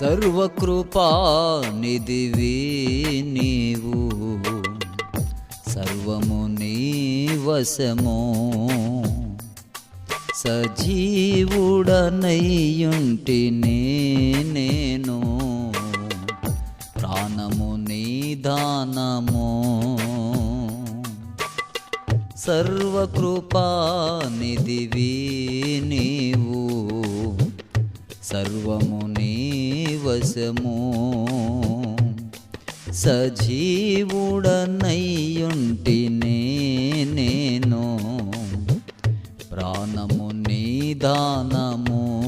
సర్వకృపా నిధివి నీవు. సర్వము నీ వశము. సజీవుడనయ్యుంటి నేను. ప్రాణము నీ దానము. సర్వకృపా నిధివి నీవు. సర్వము నీ వశము సజీవుడనయ్యుంటి నేను. ప్రాణము నిదానము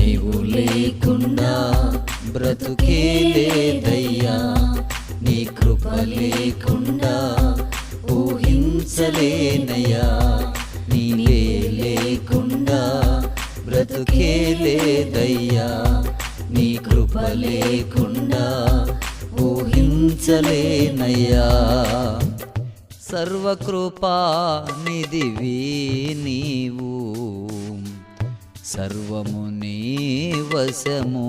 నీవు లేకుండా బ్రతుకే లేదయ్యా. నీ కృప లేకుండా ఊహించలేనయ్యా. బ్రతుకేలేదయ్యా నీ కృప లేకుండా ఊహించలేనయ్యా. సర్వకృపా నిధివి నీవు సర్వము నీ వశము.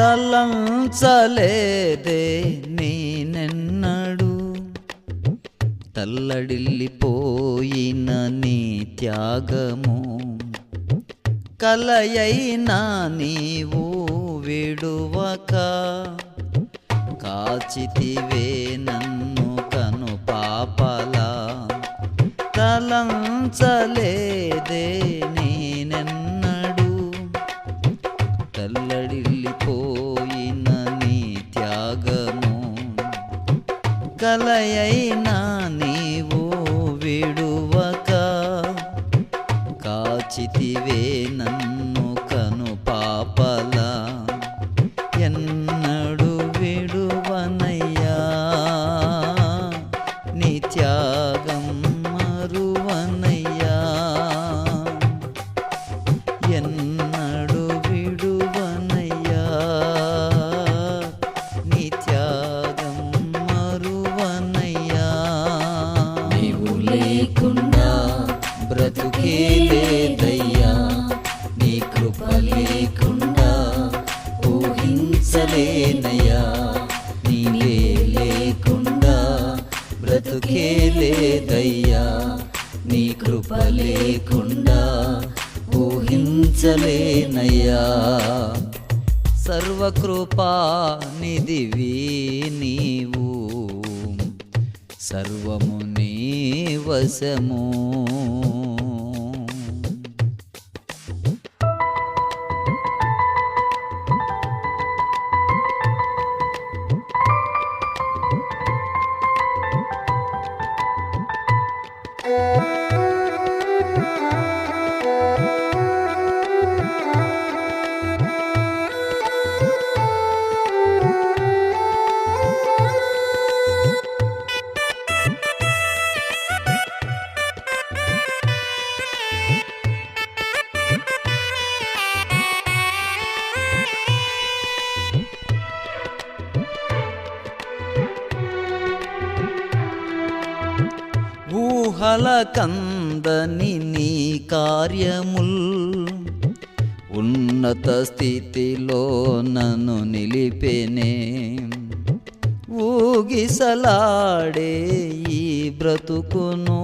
తలంచలేదే నేనెన్నడు. తల్లడిల్లిపోయిన నీ త్యాగము. కలయైనా నీవు విడువక. కాచితివే నన్ను కను పాపలా. తలంచలేదే కలయైనా నీవు బ్రతుకే లేదయ్యా నీ కృప లేకుండా ఊహించలేనయ్యా. నీవే లేకుండా బ్రతుకే లేదయ్యా. నీ కృప లేకుండా ఊహించలేనయ్యా. సర్వకృపా నిధివి నీవు సర్వము నీ వశము. కలకందని కందని నీ కార్యముల్ ఉన్నత స్థితిలో నన్ను నిలిపెనే. ఊగిసలాడే ఈ బ్రతుకును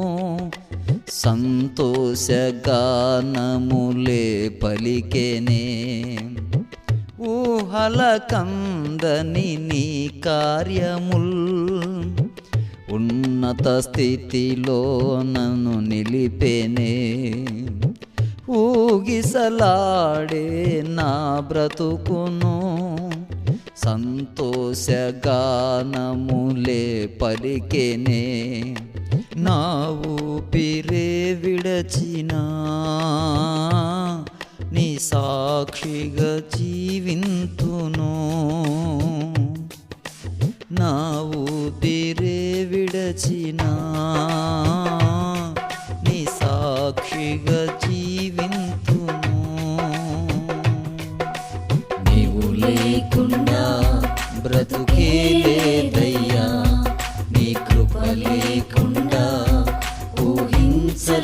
సంతోషగానములే పలికెనే. ఊహల కందని నీ కార్యముల్ ఉన్నత స్థితిలో నన్ను నిలిపేనే. ఊగిసలాడే నా బ్రతుకును సంతోషగానములే పలికెనే. నా ఊపిరే విడచినా నీ సాక్షిగా జీవింతును.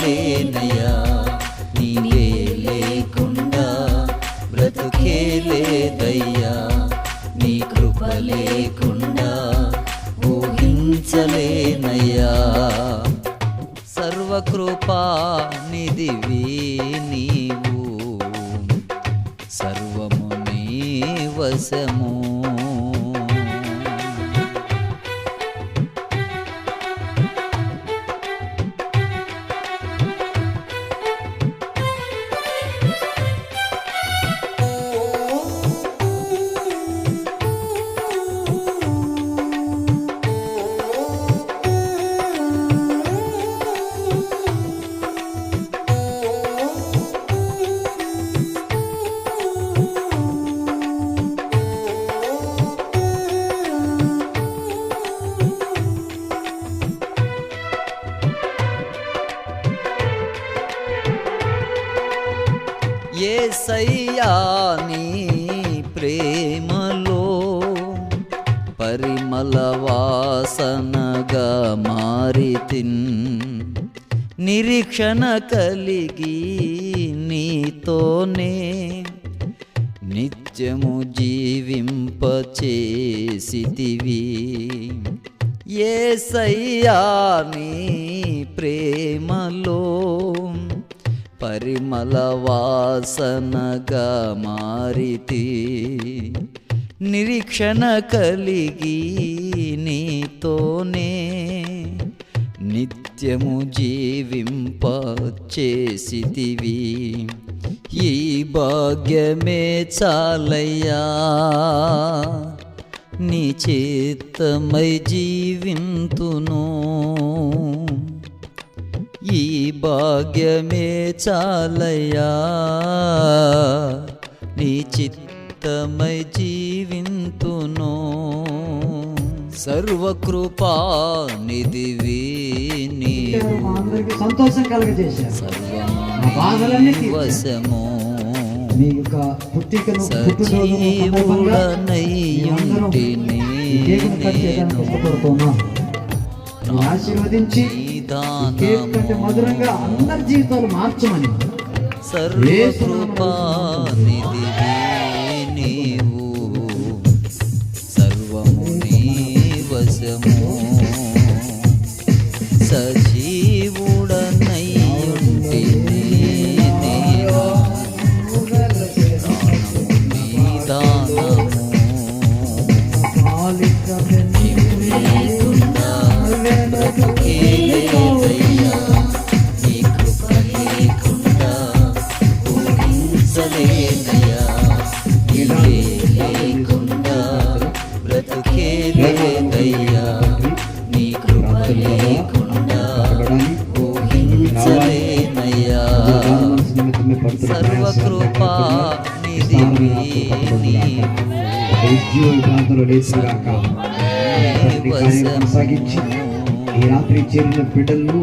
ఊహించలేనయ్యా నీవే నీ ప్రేమలో పరిమళ వాసనగా మారితిన్. నిరీక్షణ కలిగి నీతోనే నిత్యము జీవింపచేసితివి. ఏ నీ ప్రేమలో పరిమళ వాసనగా మారితి. నిరీక్షణ కలిగి నీతోనే నిత్యము జీవింప చేసితివి ఈ భాగ్యమే చాలయ్యా. నీ చేతమై జీవింతును. ఈ భాగ్యమే చాలయ్యా. నీ చిత్తమై జీవింతును. సర్వకృపా నిధివి అందరికి సంతోషం తీర్చారు. వశము. మీ యొక్క పుట్టికను పుట్టినరోజు మీరు ఆశీర్వదించి కంటే మధురంగా అందరి జీవితాలు మార్చమని. సర్వకృపా నిధివి నీవు సర్వము నీ వశము కొనసాగించి ఈ రాత్రి చేరిన బిడ్డలను